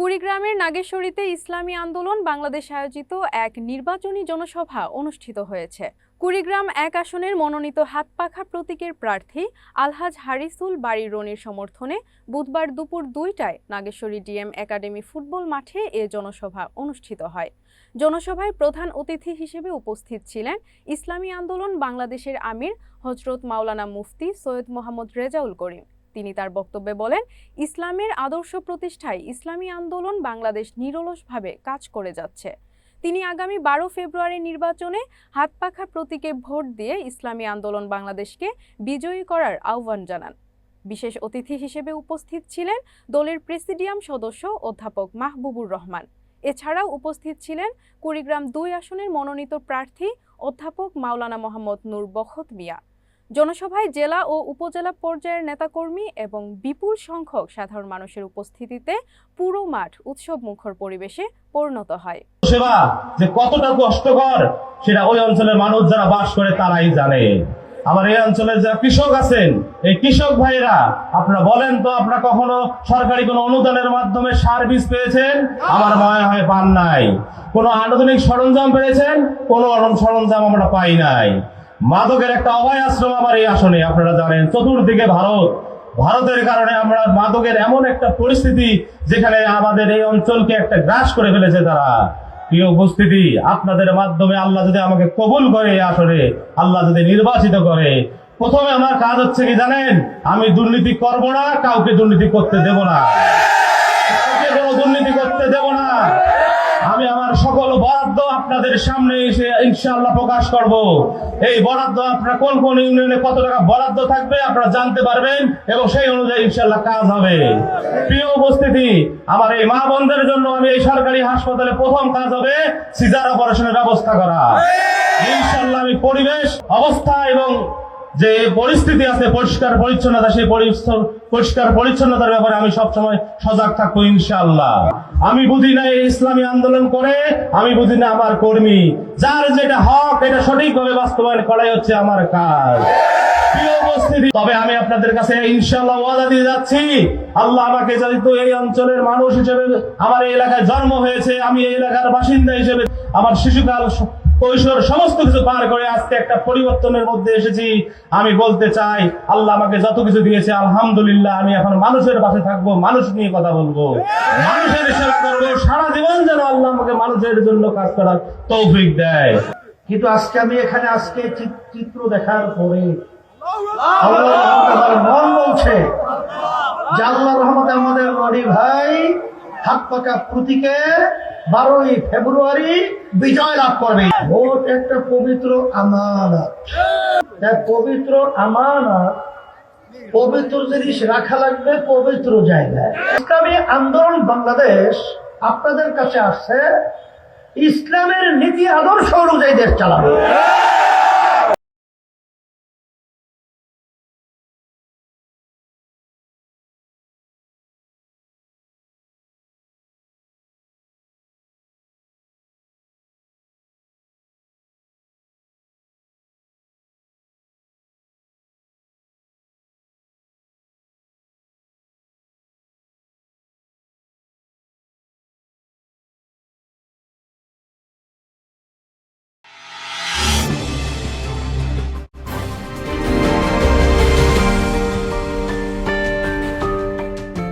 কুড়িগ্রামের নাগেশ্বরীতে ইসলামী আন্দোলন বাংলাদেশ আয়োজিত এক নির্বাচনী জনসভা অনুষ্ঠিত হয়েছে। কুড়িগ্রাম এক আসনের মনোনীত হাতপাখা প্রতীকের প্রার্থী আলহাজ হারিসুল বাড়ি রনির সমর্থনে বুধবার দুপুর দুইটায় নাগেশ্বরী ডিএম একাডেমি ফুটবল মাঠে এ জনসভা অনুষ্ঠিত হয়। জনসভায় প্রধান অতিথি হিসেবে উপস্থিত ছিলেন ইসলামী আন্দোলন বাংলাদেশের আমির হজরত মাওলানা মুফতি সৈয়দ মোহাম্মদ রেজাউল করিম। তিনি তার বক্তব্যে বলেন, ইসলামের আদর্শ প্রতিষ্ঠায় ইসলামী আন্দোলন বাংলাদেশ নিরলসভাবে কাজ করে যাচ্ছে। তিনি আগামী বারো ফেব্রুয়ারি নির্বাচনে হাতপাখা প্রতীকে ভোট দিয়ে ইসলামী আন্দোলন বাংলাদেশকে বিজয়ী করার আহ্বান জানান। বিশেষ অতিথি হিসেবে উপস্থিত ছিলেন দলের প্রেসিডিয়াম সদস্য অধ্যাপক মাহবুবুর রহমান। এছাড়াও উপস্থিত ছিলেন কুড়িগ্রাম দুই আসনের মনোনীত প্রার্থী অধ্যাপক মাওলানা মোহাম্মদ নূর বখত মিয়া। জনসভায় জেলা ও উপজেলা পর্যায়ের নেতাকর্মী এবং বিপুল সংখ্যক সাধারণ মানুষের উপস্থিতিতে পুরো মাঠ উৎসব মুখর পরিবেশে পরিণত হয়। সেবা যে কতটা কষ্টকর, সেটা ওই অঞ্চলের মানুষ যারা বাস করে তারাই জানে। আমার এই অঞ্চলের যারা কৃষক আছেন, এই কৃষক ভাইরা আপনারা বলেন তো, আপনারা কখনো সরকারি কোনো অনুদানের মাধ্যমে সার বীজ পেয়েছেন? আমার মনে হয় পান নাই। কোনো আধুনিক সরঞ্জাম পেয়েছেন? কোনো সরঞ্জাম আমরা পাই নাই। মাদকের একটা অভয় আশ্রম আমার এই আসনে, আপনারা জানেন। চতুর্দিকে ভারত। ভারতের কারণে আমরা মাদকের এমন একটা পরিস্থিতি যেখানে আমাদের এই অঞ্চলকে একটা গ্রাস করে ফেলেছে তারা। প্রিয় উপস্থিতি, আপনাদের মাধ্যমে আল্লাহ যদি আমাকে কবুল করে এই আসনে, আল্লাহ যদি নির্বাচিত করে। প্রথমে আমার কাজ হচ্ছে কি জানেন? আমি দুর্নীতি করব না, কাউকে দুর্নীতি করতে দেব না কাউকে কোনো দুর্নীতি করতে দেব না আমি আমার সকল বরাদ্দ আপনাদের সামনে এসে ইনশাআল্লাহ প্রকাশ করব। এই বরাদ্দ আপনার কোন কোন ইউনিয়নে কত টাকা বরাদ্দ থাকবে আপনারা জানতে পারবেন এবং সেই অনুযায়ী ইনশাআল্লাহ কাজ হবে। প্রিয় উপস্থিতি, আমার এই মা বোনদের জন্য আমি এই সরকারি হাসপাতালে প্রথম কাজ হবে সিজার অপারেশনের ব্যবস্থা করা। ইনশাল্লাহ আমি পরিবেশ, অবস্থা এবং যে পরিস্থিতি আছে পরিষ্কার পরিচ্ছন্নতা, সেই পরিষ্কার পরিচ্ছন্নতার ব্যাপারে আমি সবসময় সজাগ থাকব ইনশাআল্লাহ। আমি বুঝি না এই ইসলামী আন্দোলন করে, আমি বুঝি না আমার কর্মী। যার যেটা হক, এটা সঠিকভাবে বাস্তবায়ন করাই হচ্ছে আমার কাজ। তবে আমি আপনাদের কাছে ইনশাআল্লাহ ওয়াদা দিয়ে যাচ্ছি। আল্লাহ আমাকে যেহেতু এই অঞ্চলের মানুষ হিসেবে আমার এই এলাকায় জন্ম হয়েছে, আমি এই এলাকার বাসিন্দা হিসেবে আমার শিশুকাল কৈশোর সমস্ত কিছু পার করে আজকে একটা পরিবর্তনের মধ্যে এসেছি। আমি বলতে চাই, আল্লাহ আমাকে যত কিছু দিয়েছে, আলহামদুলিল্লাহ, আমি এখন মানুষের পাশে থাকব, মানুষ নিয়ে কথা বলব। মানুষের সেবা করব, সারা জীবন যেন আল্লাহ আমাকে মানুষের জন্য কাজ করার তৌফিক দেয়। কিন্তু আজকে আমি এখানে আজকে চিত্র দেখার পরে মন বলছে আমাদের ভাই হাত পাকা প্রতীকের বারোই ফেব্রুয়ারি বিজয় লাভ করবে। ভোট একটা পবিত্র আমানত। পবিত্র আমানত পবিত্র জিনিস রাখা লাগবে পবিত্র জায়গায়। ইসলামী আন্দোলন বাংলাদেশ আপনাদের কাছে আসছে, ইসলামের নীতি আদর্শ অনুযায়ী দেশ চালাবে।